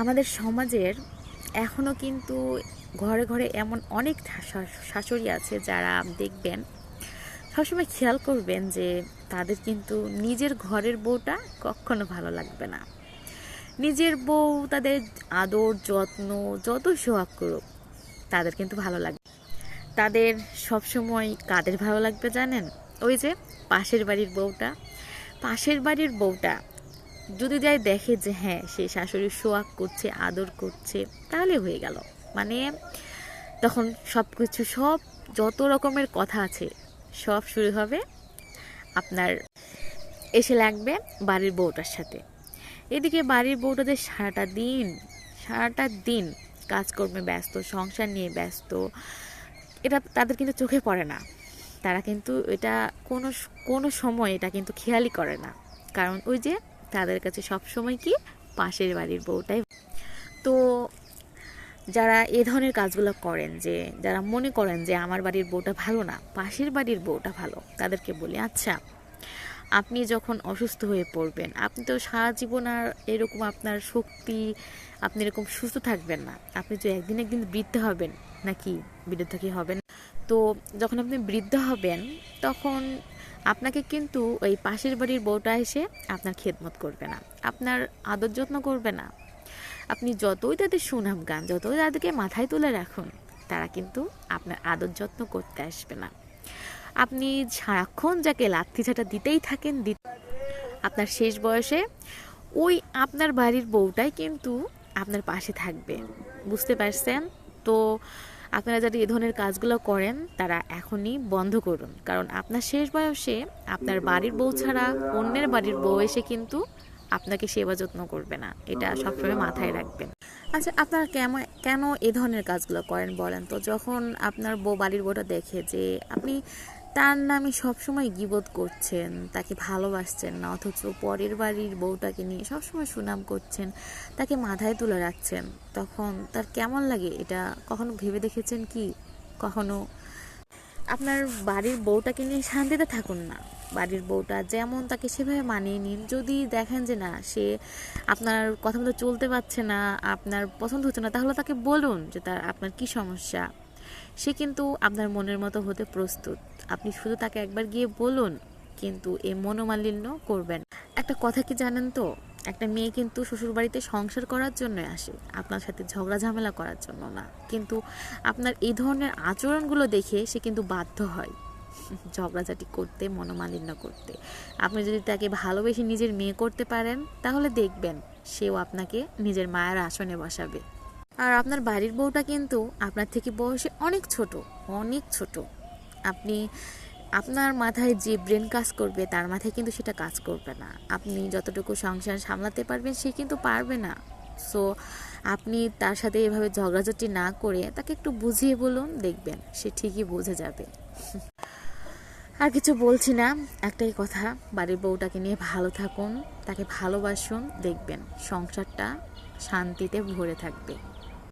আমাদের সমাজের এখনও কিন্তু ঘরে ঘরে এমন অনেক শাশুড়ি আছে যারা দেখবেন সবসময় খেয়াল করবেন যে তাদের কিন্তু নিজের ঘরের বউটা কখনো ভালো লাগবে না। নিজের বউ তাদের আদর, যত্ন যত সোহাগ করুক, তাদের কিন্তু ভালো লাগবে। তাদের সবসময় কাদের ভালো লাগবে জানেন? ওই যে পাশের বাড়ির বউটা। পাশের বাড়ির বউটা যদি যাই দেখে যে হ্যাঁ সে শাশুড়ি সোয়াগ করছে, আদর করছে, তাহলে হয়ে গেল। মানে তখন সব কিছু সব যত রকমের কথা আছে, সব শুরু হবে আপনার এসে লাগবে বাড়ির বউটার সাথে। এদিকে বাড়ির বউটাদের সারাটা দিন সারাটা দিন কাজকর্মে ব্যস্ত, সংসার নিয়ে ব্যস্ত, এটা তাদের কিন্তু চোখে পড়ে না। তারা কিন্তু এটা কোনো কোনো সময় এটা কিন্তু খেয়ালই করে না। কারণ ওই যে তাদের কাছে সব সময় কি? পাশের বাড়ির বউটাই তো যারা এ ধরনের কাজগুলো করেন যে, যারা মনে করেন যে, আমার বাড়ির বউটা ভালো না, পাশের বাড়ির বউটা ভালো, তাদেরকে বলি আচ্ছা আপনি যখন অসুস্থ হয়ে পড়বেন, আপনি তো সারা জীবন আর এরকম আপনার শক্তি, আপনি এরকম সুস্থ থাকবেন না। আপনি তো একদিন একদিন বৃদ্ধ হবেন, নাকি বৃদ্ধ কি হবেন? তো যখন আপনি বৃদ্ধ হবেন, তখন আপনাকে কিন্তু ওই পাশের বাড়ির বউটা এসে আপনার খেদমত করবে না, আপনার আদর যত্ন করবে না। আপনি যতই তাদের সুনাম গান, যতই তাদেরকে মাথায় তুলে রাখুন, তারা কিন্তু আপনার আদর যত্ন করতে আসবে না। আপনি সারাক্ষণ যাকে লাথি ছাটা দিতেই থাকেন আপনার শেষ বয়সে ওই আপনার বাড়ির বউটাই কিন্তু আপনার পাশে থাকবে। বুঝতে পারছেন? তো আপনারা যারা এ ধরনের কাজগুলো করেন, তারা এখনই বন্ধ করুন। কারণ আপনার শেষ বয়সে আপনার বাড়ির বউ ছাড়া অন্যের বাড়ির বউ এসে কিন্তু আপনাকে সেবা যত্ন করবে না। এটা সবসময় মাথায় রাখবেন। আচ্ছা আপনারা কেমন, কেন এ ধরনের কাজগুলো করেন বলেন তো? যখন আপনার বউ বাড়ির বউটা দেখে যে আপনি তার নামে সবসময় গিবোধ করছেন, তাকে ভালোবাসছেন না, অথচ পরের বাড়ির বউটাকে নিয়ে সবসময় সুনাম করছেন, তাকে মাথায় তুলে রাখছেন। তখন তার কেমন লাগে এটা কখনো ভেবে দেখেছেন কি? কখনো? আপনার বাড়ির বউটাকে নিয়ে শান্তিতে থাকুন না। বাড়ির বউটা যেমন তাকে সেভাবে মানিয়ে নিন, যদি দেখেন যে না, সে আপনার কথা মতো চলতে পারছে না, আপনার পছন্দ হচ্ছে না, তাহলে তাকে বলুন যে তার, আপনার কি সমস্যা। সে কিন্তু আপনার মনের মতো হতে প্রস্তুত। আপনি শুধু তাকে একবার গিয়ে বলুন, কিন্তু এ মনোমালিন্য করবেন একটা কথা কি জানেন তো? একটা মেয়ে কিন্তু শ্বশুরবাড়িতে সংসার করার জন্য আসে, আপনার সাথে ঝগড়া ঝামেলা করার জন্য না। কিন্তু আপনার এই ধরনের আচরণগুলো দেখে সে কিন্তু বাধ্য হয় ঝগড়াঝাটি করতে, মনোমালিন্য করতে। আপনি যদি তাকে ভালোবেসে নিজের মেয়ে করতে পারেন, তাহলে দেখবেন সেও আপনাকে নিজের মায়ের আসনে বসাবে। আর আপনার বাড়ির বউটা কিন্তু আপনার থেকে বয়সে অনেক ছোট অনেক ছোট। আপনি, আপনার মাথায় যে ব্রেন কাজ করবে, তার মাথায় কিন্তু সেটা কাজ করবে না। আপনি যতটুকু সংসার সামলাতে পারবেন, সে কিন্তু পারবে না। সো আপনি তার সাথে এভাবে ঝগড়াঝটি না করে তাকে একটু বুঝিয়ে বলুন, দেখবেন সে ঠিকই বুঝে যাবে। আর কিছু বলছি না, একটাই কথা, বাড়ির বউটাকে নিয়ে ভালো থাকুন, তাকে ভালোবাসুন, দেখবেন সংসারটা শান্তিতে ভরে থাকবে।